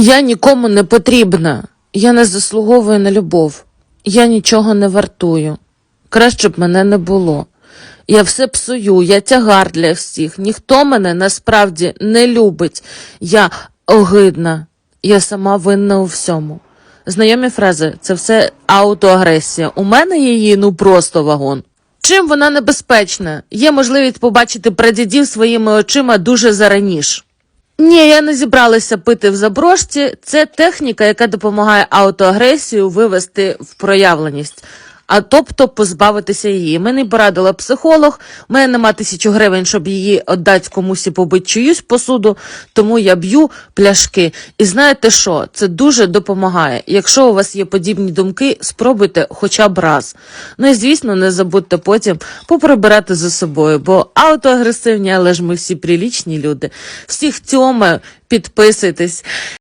Я нікому не потрібна. Я не заслуговую на любов. Я нічого не вартую. Краще б мене не було. Я все псую, я тягар для всіх. Ніхто мене насправді не любить. Я огидна. Я сама винна у всьому. Знайомі фрази це все аутоагресія. У мене її ну просто вагон. Чим вона небезпечна? Є можливість побачити прадідів своїми очима дуже зараніш. Ні, я не зібралася пити в заброшці. Це техніка, яка допомагає аутоагресію вивести в проявленість. А тобто позбавитися її. Мені порадила психолог. У мене нема тисячу гривень, щоб її віддати комусь і побити чиюсь посуду, тому я б'ю пляшки. І знаєте що? Це дуже допомагає. Якщо у вас є подібні думки, спробуйте хоча б раз. Ну і звісно, не забудьте потім поприбирати за собою, бо аутоагресивні, але ж ми всі прилічні люди. Всіх тьомаю, підписуйтесь.